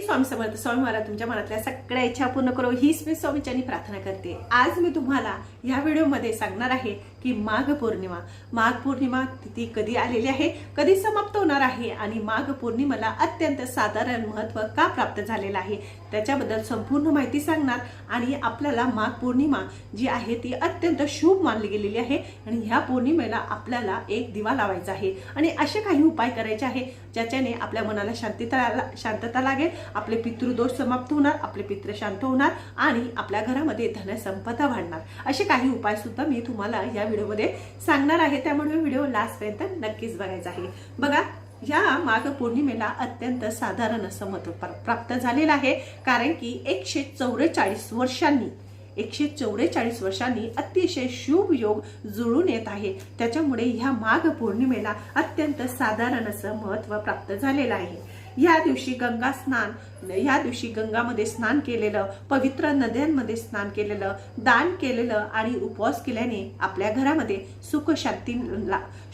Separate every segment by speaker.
Speaker 1: स्वामी समर्थ स्वामी महाराज तुमच्या मनातल्या सगळ्या इच्छा पूर्ण करो. हीच मी स्वामीच्यानी प्रार्थना करते. आज मी तुम्हाला या व्हिडिओमध्ये सांगणार आहे की माघ पौर्णिमा. माघ पौर्णिमा तिथी कधी आलेली आहे? कधी समाप्त होणार आहे? आणि माघ पौर्णिमेला अत्यंत साधारण महत्त्व का प्राप्त झालेलं आहे? त्याच्याबद्दल संपूर्ण माहिती सांगणार आणि आपल्याला माघ पौर्णिमा जी आहे ती अत्यंत शुभ मानली गेलेली आहे आणि ह्या पौर्णिमेला आपल्याला एक दिवा लावायचा आहे. आणि असे काही उपाय करायचे आहे ज्याच्याने आपल्या मनाला शांतता शांतता लागेल आपले पितृदोष समाप्त होणार आपले पित्र शांत होणार आणि आपल्या घरामध्ये धनसंपदा वाढणार. असे काही उपाय सुद्धा मी तुम्हाला या व्हिडिओमध्ये सांगणार आहे. त्यामुळे व्हिडिओ लास्टपर्यंत नक्कीच बघायचा आहे. बघा या माघ पौर्णिमेला अत्यंत साधारण असं महत्त्व प्राप्त झालेलं आहे. कारण की एकशे चौवेचाळीस वर्षांनी एकशे चौवेचाळीस वर्षांनी अतिशय शुभ योग जुळून येत आहे. त्याच्यामुळे ह्या माघ पौर्णिमेला अत्यंत साधारण असं महत्त्व प्राप्त झालेलं आहे. या दिवशी गंगा स्नान ह्या दिवशी गंगामध्ये स्नान केलेलं पवित्र नद्यांमध्ये स्नान केलेलं दान केलेलं आणि उपवास केल्याने आपल्या घरामध्ये सुख शांती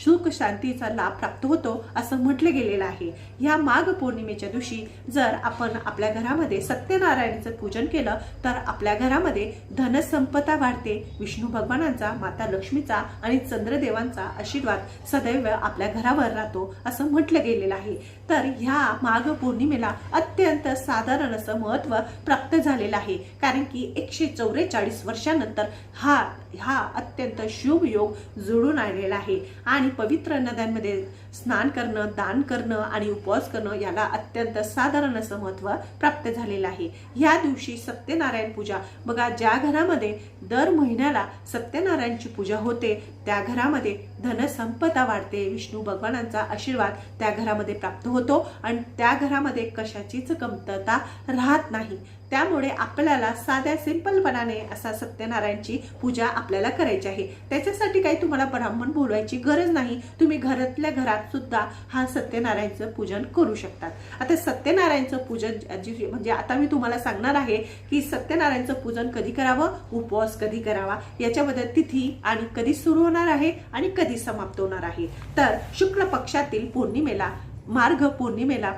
Speaker 1: सुख शांतीचा लाभ प्राप्त होतो असं म्हटलं गेलेलं आहे. ह्या माघ पौर्णिमेच्या दिवशी जर आपण आपल्या घरामध्ये सत्यनारायणाचं पूजन केलं तर आपल्या घरामध्ये धनसंपदा वाढते. विष्णू भगवानांचा माता लक्ष्मीचा आणि चंद्रदेवांचा आशीर्वाद सदैव आपल्या घरावर राहतो असं म्हटलं गेलेलं आहे. तर ह्या माघ पौर्णिमेला अत्यंत साधारण असं महत्त्व प्राप्त झालेलं आहे. कारण की एकशे चौवेचाळीस वर्षानंतर हा हा अत्यंत शुभ योग जुळून आलेला आहे. आणि पवित्र नद्यांमध्ये स्नान करणं दान करणं आणि उपवास करणं याला अत्यंत साधारण असं महत्त्व प्राप्त झालेलं आहे. या दिवशी सत्यनारायण पूजा. बघा ज्या घरामध्ये दर महिन्याला सत्यनारायणची पूजा होते त्या घरामध्ये धनसंपदा वाढते. विष्णू भगवानांचा आशीर्वाद त्या घरामध्ये प्राप्त होतो. आणि त्या घरामध्ये कशाचीच कमतरता राहत नाही. त्यामुळे आपल्याला साध्या सिंपलपणाने असा सत्यनारायणची पूजा आपल्याला करायची आहे. त्याच्यासाठी काही तुम्हाला ब्राह्मण बोलवायची गरज नाही. तुम्ही घरातल्या घरात सुद्धा हा सत्यनारायणचं पूजन करू शकतात. आता सत्यनारायणचं पूजन जी म्हणजे आता मी तुम्हाला सांगणार आहे की सत्यनारायणचं पूजन कधी करावं? उपवास कधी करावा? याच्याबद्दल तिथी आणि कधी सुरू होणार आहे आणि कधी समाप्त होणार आहे. तर शुक्ल पक्षातील पौर्णिमेला मार्ग पौर्णिमेला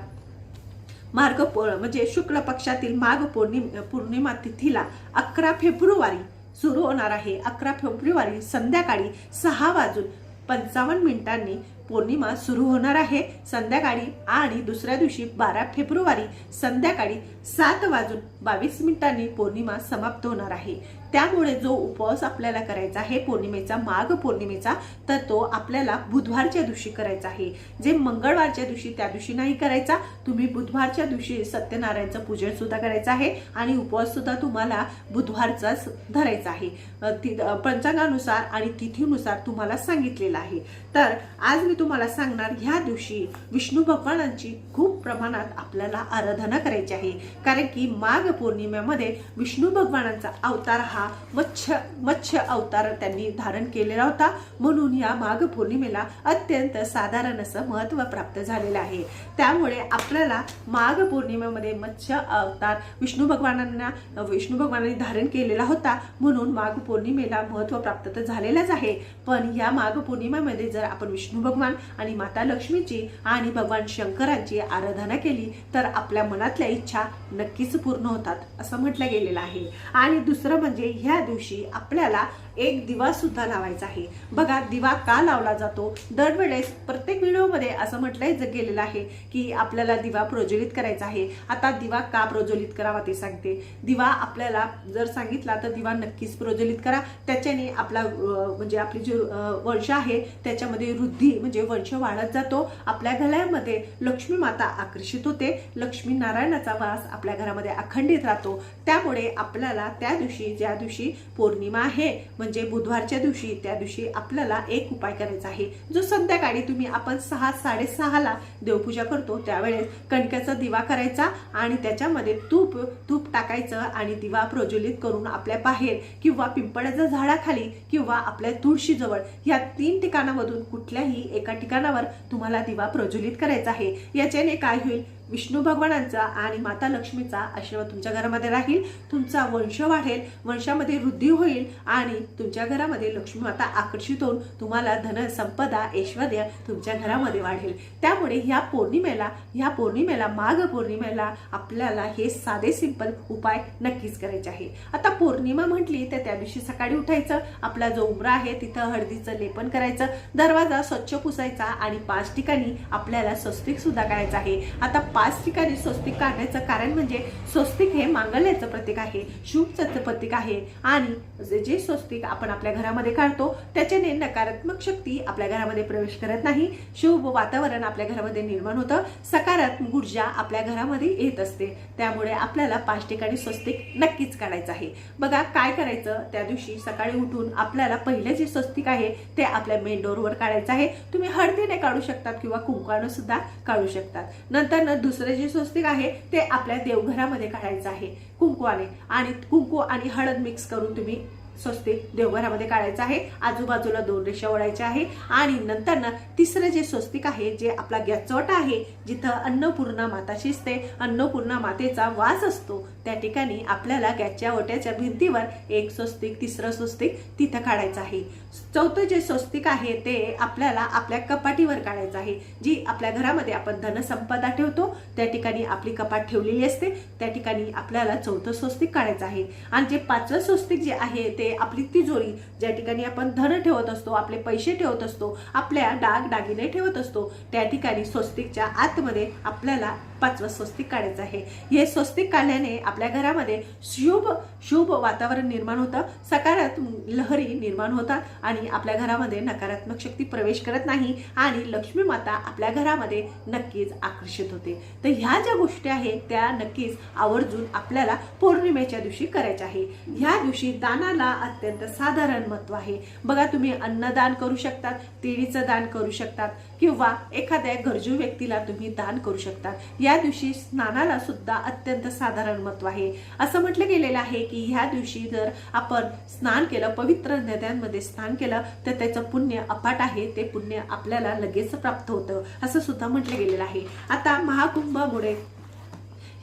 Speaker 1: मार्ग म्हणजे शुक्ल पक्षातील माघ पौर्णिम पौर्णिमा तिथीला अकरा फेब्रुवारी सुरू होणार आहे. अकरा फेब्रुवारी संध्याकाळी सहा वाजून पंचावन्न मिनिटांनी पौर्णिमा सुरू होणार आहे. संध्याकाळी आणि दुसऱ्या दिवशी बारा फेब्रुवारी संध्याकाळी सात वाजून बावीस मिनिटांनी पौर्णिमा समाप्त होणार आहे. त्यामुळे जो उपवास आपल्याला करायचा आहे पौर्णिमेचा माघ पौर्णिमेचा तर तो आपल्याला बुधवारच्या दिवशी करायचा आहे. जे मंगळवारच्या दिवशी त्या दिवशी नाही करायचा तुम्ही बुधवारच्या दिवशी सत्यनारायणचं पूजन सुद्धा करायचं आहे आणि उपवास सुद्धा तुम्हाला बुधवारचाच धरायचा आहे. पंचांगानुसार आणि तिथीनुसार तुम्हाला सांगितलेलं आहे. तर आज मी तुम्हाला सांगणार ह्या दिवशी विष्णू भगवानांची खूप प्रमाणात आपल्याला आराधना करायची आहे. कारण की माघ पौर्णिमेमध्ये विष्णू भगवानांचा अवतार हा मच्छ मच्छ अवतार त्यांनी धारण केलेला होता. म्हणून या माघ पौर्णिमेला अत्यंत साधारण असं महत्त्व प्राप्त झालेलं आहे. त्यामुळे आपल्याला माघ पौर्णिमेमध्ये मच्छ अवतार विष्णू भगवानांना विष्णू भगवानांनी धारण केलेला होता. म्हणून माघ पौर्णिमेला महत्त्व प्राप्त तर झालेलंच आहे. पण या माघ पौर्णिमेमध्ये जर आपण विष्णू भगवान आणि माता लक्ष्मीची आणि भगवान शंकरांची आराधना केली तर आपल्या मनातल्या इच्छा नक्कीच पूर्ण होतात असं म्हटलं गेलेलं आहे. आणि दुसरं म्हणजे ह्या दिवशी आपल्याला एक दिवा सुद्धा लावायचा आहे. बघा दिवा का लावला जातो? दरवेळेस प्रत्येक व्हिडिओमध्ये असं म्हटलंय गेलेलं आहे की आपल्याला दिवा प्रज्वलित करायचा आहे. आता दिवा का प्रज्वलित करावा ते सांगते. दिवा आपल्याला जर सांगितला तर दिवा नक्कीच प्रज्वलित करा. त्याच्याने आपला म्हणजे आपली जी वर्ष वंश आहे त्याच्यामध्ये वृद्धी म्हणजे वंश वाढत जातो. आपल्या घरामध्ये लक्ष्मी माता आकर्षित होते. लक्ष्मी नारायणाचा वास आपल्या घरामध्ये अखंडित राहतो. त्यामुळे आपल्याला त्या दिवशी ज्या दिवशी पौर्णिमा आहे म्हणजे बुधवारच्या दिवशी त्या दिवशी आपल्याला एक उपाय करायचा आहे. जो संध्याकाळी तुम्ही आपण सहा साडेसहाला देवपूजा करतो त्यावेळेस कणक्याचा दिवा करायचा आणि त्याच्यामध्ये तूप तूप टाकायचं आणि दिवा प्रज्वलित करून आपल्या बाहेर किंवा पिंपळाच्या झाडाखाली किंवा आपल्या तुळशीजवळ या तीन ठिकाणामधून कुठल्याही एका ठिकाणावर तुम्हाला दिवा प्रज्वलित करायचा आहे. याच्याने काय होईल? विष्णू भगवानांचा आणि माता लक्ष्मीचा आशीर्वाद तुमच्या घरामध्ये राहील तुमचा वंश वाढेल वंशामध्ये वृद्धी होईल आणि तुमच्या घरामध्ये लक्ष्मी माता आकर्षित होऊन तुम्हाला धन संपदा ऐश्वर तुमच्या घरामध्ये वाढेल. त्यामुळे ह्या पौर्णिमेला ह्या पौर्णिमेला माघ पौर्णिमेला आपल्याला हे साधे सिंपल उपाय नक्कीच करायचे आहे आता पौर्णिमा म्हटली तर त्या दिवशी सकाळी उठायचं आपला जो उमरा आहे तिथं हळदीचं लेपन करायचं दरवाजा स्वच्छ पुसायचा आणि पाच ठिकाणी आपल्याला स्वस्तिक सुद्धा करायचा आहे. आता पाच ठिकाणी स्वस्तिक काढण्याचं कारण म्हणजे स्वस्तिक हे मांगल्याचं प्रतीक आहे शुभचं प्रतीक आहे. आणि जे- स्वस्तिक आपण आपल्या घरामध्ये काढतो त्याच्याने नकारात्मक शक्ती आपल्या घरामध्ये प्रवेश करत नाही. शुभ वातावरण आपल्या घरामध्ये निर्माण होतं. सकारात्मक ऊर्जा आपल्या घरामध्ये येत असते. त्यामुळे आपल्याला पाच ठिकाणी स्वस्तिक नक्कीच काढायचं आहे. बघा काय करायचं? त्या दिवशी सकाळी उठून आपल्याला पहिले जे स्वस्तिक आहे ते आपल्या मेन डोरवर काढायचं आहे. तुम्ही हळदीने काढू शकतात किंवा कुंकवानं सुद्धा काढू शकतात. नंतर न दुसरे जे स्वस्तिक आहे ते आपल्या देवघरामध्ये काढायचं आहे कुंकवाने आणि कुंकू आणि हळद मिक्स करून तुम्ही स्वस्तिक देवघरामध्ये काढायचं आहे. आजूबाजूला दोन रेषा ओढायच्या आहे. आणि नंतर ना तिसरं जे स्वस्तिक आहे जे आपला गॅचवट आहे जिथं अन्नपूर्णा माता शिजते. अन्नपूर्णा मातेचा वास असतो. त्या ठिकाणी आपल्याला गॅसच्या ओट्याच्या भिंतीवर एक स्वस्तिक तिसरं स्वस्तिक तिथं काढायचं आहे. चौथं जे स्वस्तिक आहे ते आपल्याला आपल्या कपाटीवर काढायचं आहे. जी आपल्या घरामध्ये आपण धनसंपदा ठेवतो त्या ठिकाणी आपली कपाट ठेवलेली असते. त्या ठिकाणी आपल्याला चौथं स्वस्तिक काढायचं आहे. आणि जे पाचवं स्वस्तिक जे आहे ते आपली तिजोरी ज्या ठिकाणी आपण धन ठेवत असतो आपले पैसे ठेवत असतो आपल्या डाग दागिने ठेवत असतो त्या ठिकाणी स्वस्तिकच्या आतमध्ये आपल्याला पाचवं स्वस्तिक काढायचं आहे. हे स्वस्तिक काढल्याने आपल्या घरामध्ये शुभ शुभ वातावरण निर्माण होतं सकारात्मक लहरी निर्माण होतात आणि आपल्या घरामध्ये नकारात्मक शक्ती प्रवेश करत नाही आणि लक्ष्मी माता आपल्या घरामध्ये नक्कीच आकर्षित होते. तर ह्या ज्या गोष्टी आहेत त्या नक्कीच आवर्जून आपल्याला पौर्णिमेच्या दिवशी करायच्या आहे. ह्या दिवशी दानाला अत्यंत साधारण महत्त्व आहे. बघा तुम्ही अन्नदान करू शकतात तिळीचं दान करू शकतात किंवा एखाद्या गरजू व्यक्तीला तुम्ही दान करू शकतात. या दिवशी स्नानाला सुद्धा अत्यंत साधारण महत्त्व आहे. असं म्हटलं गेलेलं आहे की ह्या दिवशी जर आपण स्नान केलं पवित्र नद्यांमध्ये स्नान केलं तर त्याचं पुण्य अपाट आहे. ते पुण्य आपल्याला लगेच प्राप्त होतं. असं सुद्धा म्हटलं गेलेलं आहे. आता महाकुंभामुळे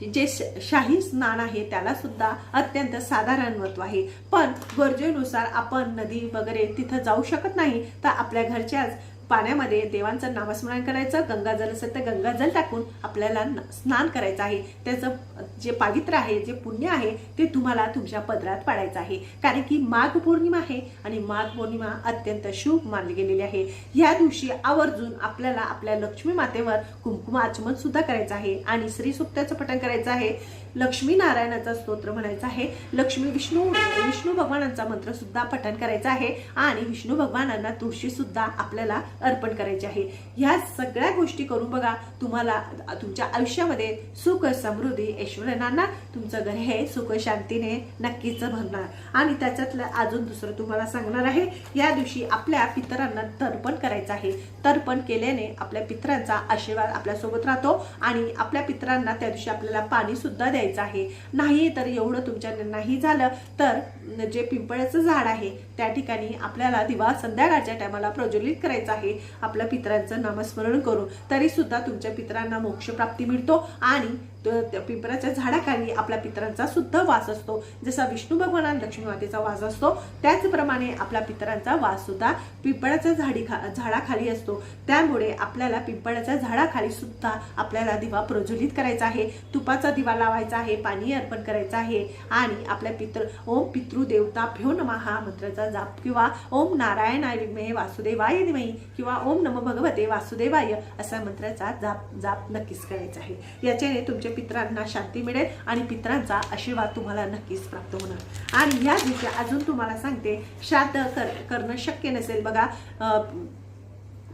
Speaker 1: जे शाही स्नान आहे त्याला सुद्धा अत्यंत साधारण महत्त्व आहे. पण गरजेनुसार आपण नदी वगैरे तिथं जाऊ शकत नाही तर आपल्या घरच्याच पाण्यामध्ये देवांचं नामस्मरण करायचं गंगाजल असेल तर गंगाजल टाकून आपल्याला स्नान करायचं आहे. त्याचं जे पावित्र आहे जे पुण्य आहे ते तुम्हाला तुमच्या पदरात पाडायचं आहे. कारण की माघ पौर्णिमा आहे आणि माघ पौर्णिमा अत्यंत शुभ मानली गेलेली आहे. या दिवशी आवर्जून आपल्याला आपल्या लक्ष्मी मातेवर कुमकुम आचमन सुद्धा करायचं आहे आणि श्री सुप्त्याचं पठण करायचं आहे. लक्ष्मी नारायणाचा स्तोत्र म्हणायचा आहे. लक्ष्मी विष्णू विष्णू भगवानांचा मंत्र सुद्धा पठण करायचा आहे आणि विष्णू भगवानांना तुळशी सुद्धा आपल्याला अर्पण करायची आहे. ह्या सगळ्या गोष्टी करून बघा तुम्हाला तुमच्या आयुष्यामध्ये सुख समृद्धी ऐश्वर्यनांना तुमचं घर हे सुख शांतीने नक्कीच भरणार. आणि त्याच्यातलं अजून दुसरं तुम्हाला सांगणार आहे या दिवशी आपल्या पितरांना तर्पण करायचं आहे. तर्पण केल्याने आपल्या पितरांचा आशीर्वाद आपल्यासोबत राहतो आणि आपल्या पितरांना त्या दिवशी आपल्याला पाणी सुद्धा द्यायचं आहे. नाही तर एवढं तुमच्याने नाही झालं तर जे पिंपळाचं झाड आहे त्या ठिकाणी आपल्याला दिवा संध्याकाळच्या टायमाला प्रज्वलित करायचा आहे. आपल्या पितरांचं नामस्मरण करून तरी सुद्धा तुमच्या पितरांना मोक्ष प्राप्ती मिळतो आणि तर त्या पिंपळाच्या झाडाखाली आपल्या पितरांचा सुद्धा वास असतो. जसा विष्णू भगवान लक्ष्मी मातेचा वास असतो त्याचप्रमाणे आपल्या पितरांचा वास सुद्धा पिंपळाच्या झाडी खा झाडाखाली असतो. त्यामुळे आपल्याला पिंपळाच्या झाडाखाली सुद्धा आपल्याला दिवा प्रज्वलित करायचा आहे तुपाचा दिवा लावायचा आहे पाणी अर्पण करायचं आहे आणि आपल्या पितृ ओम पितृदेवता भ्यो नमः हा मंत्राचा जाप किंवा ओम नारायणाय विद्महे वासुदेवाय धीमहि किंवा ओम नम भगवते वासुदेवाय असा मंत्राचा जाप जाप नक्कीच करायचा आहे. याच्याने तुमचे पितरांना शांती मिळेल आणि पितरांचा आशीर्वाद तुम्हाला नक्कीच प्राप्त होणार. आणि या दिवशी अजून तुम्हाला सांगते श्राद्ध कर करणं शक्य नसेल बघा. अं,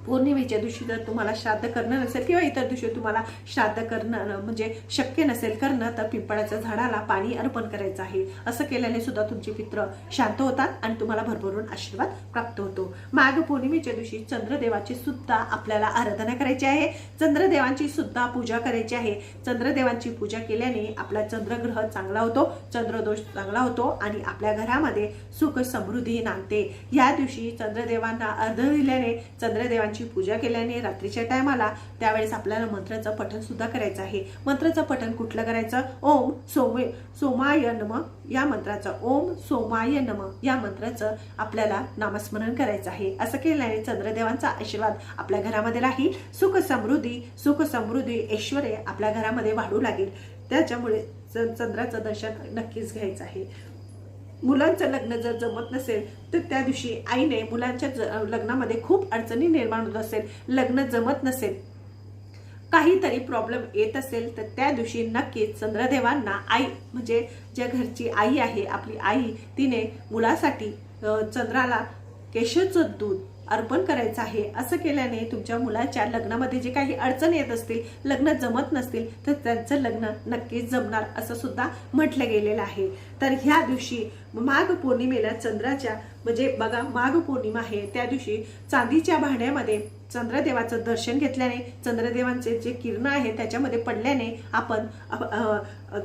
Speaker 1: पौर्णिमेच्या दिवशी जर तुम्हाला श्राद्ध करणं नसेल किंवा इतर दिवशी तुम्हाला श्राद्ध करणं म्हणजे शक्य नसेल करणं तर पिंपळाच्या झाडाला पाणी अर्पण करायचं आहे. असं केल्याने सुद्धा तुमचे पित्र शांत होतात आणि तुम्हाला भरभरून आशीर्वाद प्राप्त होतो. माघ पौर्णिमेच्या दिवशी चंद्रदेवाची सुद्धा आपल्याला आराधना करायची आहे. चंद्रदेवांची सुद्धा पूजा करायची आहे. चंद्रदेवांची पूजा केल्याने आपला चंद्रग्रह चांगला होतो चंद्रदोष चांगला होतो आणि आपल्या घरामध्ये सुख समृद्धी नांदते. या दिवशी चंद्रदेवांना अर्ध दिल्याने चंद्रदेवांची देवाची पूजा केल्याने रात्रीच्या टायमाला त्यावेळेस आपल्याला मंत्राचं पठण सुद्धा करायचं आहे. मंत्राचं पठण कुठलं करायचं? ओम सोमे सोमाय नम. या मंत्राचं ओम सोमाय नम. या मंत्राचं आपल्याला नामस्मरण करायचं आहे. असं केल्याने चंद्रदेवांचा आशीर्वाद आपल्या घरामध्ये राहील. सुख समृद्धी सुख समृद्धी ऐश्वर्य आपल्या घरामध्ये वाढू लागेल. त्याच्यामुळे चंद्राचं दर्शन नक्कीच घ्यायचं आहे. मुलांचं लग्न जर जमत नसेल तर त्या दिवशी आईने मुलांच्या ज- लग्नामध्ये खूप अडचणी निर्माण होत असेल लग्न जमत नसेल काहीतरी प्रॉब्लेम येत असेल तर त्या दिवशी नक्कीच चंद्रदेवांना आई म्हणजे ज्या घरची आई आहे आपली आई तिने मुलासाठी चंद्राला केशरचं दूध अर्पण करायचं आहे. असं केल्याने तुमच्या मुलाच्या लग्नामध्ये जे काही अडचण येत असतील लग्न जमत नसतील तर त्यांचं लग्न नक्कीच जमणार असं सुद्धा म्हटलं गेलेलं आहे. तर ह्या दिवशी माघ पौर्णिमेला चंद्राच्या म्हणजे बघा माघ पौर्णिमा आहे. त्या दिवशी चांदीच्या भांड्यामध्ये चंद्रदेवाचं दर्शन घेतल्याने चंद्रदेवांचे जे किरण आहे त्याच्यामध्ये पडल्याने आपण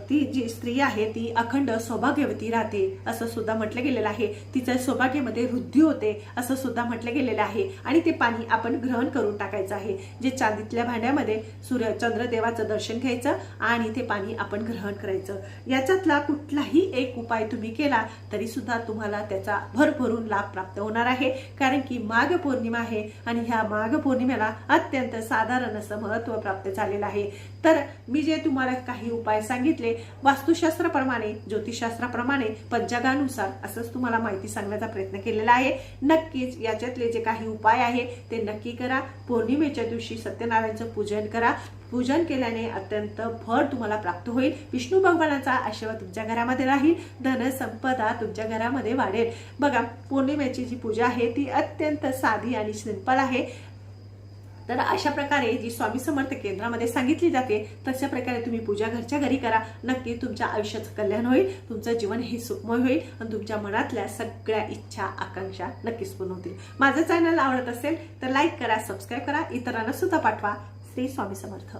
Speaker 1: ती जी स्त्री आहे ती अखंड सौभाग्यवती राहते असं सुद्धा म्हटलं गेलेलं आहे. तिच्या सौभाग्यामध्ये वृद्धी होते असं सुद्धा म्हटलं गेलेलं आहे. आणि ते पाणी आपण ग्रहण करून टाकायचं आहे. जे चांदीतल्या भांड्यामध्ये सूर्य चंद्रदेवाचं दर्शन घ्यायचं आणि ते पाणी आपण ग्रहण करायचं. याच्यातला कुठलाही एक उपाय तुम्ही केला तरी सुद्धा तुम्हाला त्याचा भरभरून लाभ प्राप्त होणार आहे. कारण की माघ पौर्णिमा आहे आणि ह्या माघ पौर्णिमेला अत्यंत साधारण असं महत्त्व प्राप्त झालेलं आहे. तर मी जे तुम्हाला काही उपाय सांगितले वास्तुशास्त्राप्रमाणे ज्योतिषशास्त्राप्रमाणे पंचागानुसार असंच तुम्हाला माहिती सांगण्याचा प्रयत्न केलेला आहे. नक्कीच याच्यातले जे काही उपाय आहे ते नक्की करा. पौर्णिमेच्या दिवशी सत्यनारायणचं पूजन करा. पूजन केल्याने अत्यंत फळ तुम्हाला प्राप्त होईल. विष्णू भगवानाचा आशीर्वाद तुमच्या घरामध्ये राहील. धनसंपदा तुमच्या घरामध्ये वाढेल. बघा पौर्णिमेची जी पूजा आहे ती अत्यंत साधी आणि सिंपल आहे. तर अशा प्रकारे जी स्वामी समर्थ केंद्रामध्ये सांगितली जाते तशा प्रकारे तुम्ही पूजा घरच्या घरी करा. नक्की तुमच्या आयुष्याचं कल्याण होईल तुमचं जीवन हे सुखमय होईल आणि तुमच्या मनातल्या सगळ्या इच्छा आकांक्षा नक्कीच पूर्ण होतील. माझं चॅनल आवडत असेल तर लाईक करा सबस्क्राईब करा इतरांना सुद्धा पाठवा. श्री स्वामी समर्थ.